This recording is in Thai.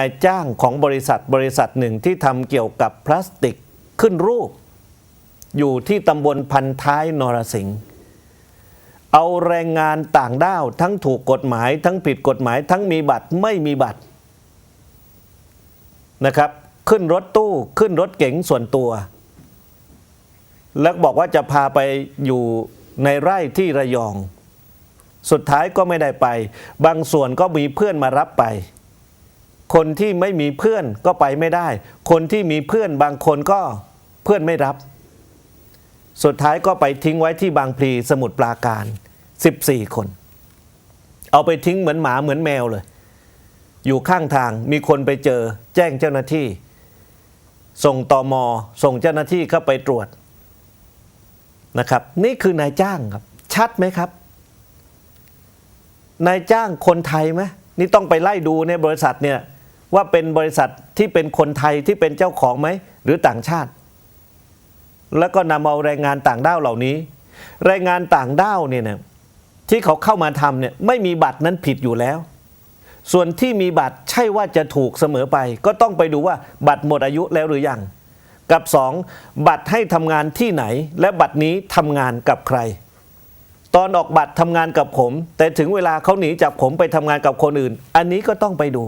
นายจ้างของบริษัทบริษัทหนึ่งที่ทำเกี่ยวกับพลาสติกขึ้นรูป อยู่ที่ตำบลพันท้ายนรสิงห์เอาแรงงานต่างด้าวทั้งถูกกฎหมาย ทั้งผิดกฎหมาย ทั้งมีบัตรไม่มีบัตรนะครับ ขึ้นรถตู้ขึ้นรถเก๋งส่วนตัว แล้วบอกว่าจะพาไปอยู่ในไร่ที่ระยอง สุดท้ายก็ไม่ได้ไป บางส่วนก็มีเพื่อนมารับไป คนที่ไม่มีเพื่อนก็ไปไม่ได้ คนที่มีเพื่อนบางคนก็เพื่อนไม่รับ สุดท้ายก็ไปทิ้งไว้ที่บางพลีสมุทรปราการ 14 คน เอาไปทิ้งเหมือนหมาเหมือนแมวเลย อยู่ข้างทางมีคนไปเจอแจ้งเจ้าหน้าที่ ส่งตอมอส่งเจ้าหน้าที่เข้าไปตรวจนะครับ นี่คือนายจ้างครับ ชัดไหมครับนายจ้างคนไทยไหมนี่ต้องไปไล่ดูในบริษัทเนี่ย ว่าเป็นบริษัทที่เป็นคนไทยที่เป็นเจ้าของไหมหรือต่างชาติ แล้วก็นำเอาแรงงานต่างด้าวเหล่านี้ แรงงานต่างด้าวเนี่ยนะที่เขาเข้ามาทำเนี่ยไม่มีบัตรนั้นผิดอยู่แล้ว ส่วนที่มีบัตรใช่ว่าจะถูกเสมอไป ก็ต้องไปดูว่าบัตรหมดอายุแล้วหรือยังกับสองบัตรให้ทำงานที่ไหน และบัตรนี้ทำงานกับใคร ตอนออกบัตรทำงานกับผม แต่ถึงเวลาเขาหนีจากผมไปทำงานกับคนอื่น อันนี้ก็ต้องไปดู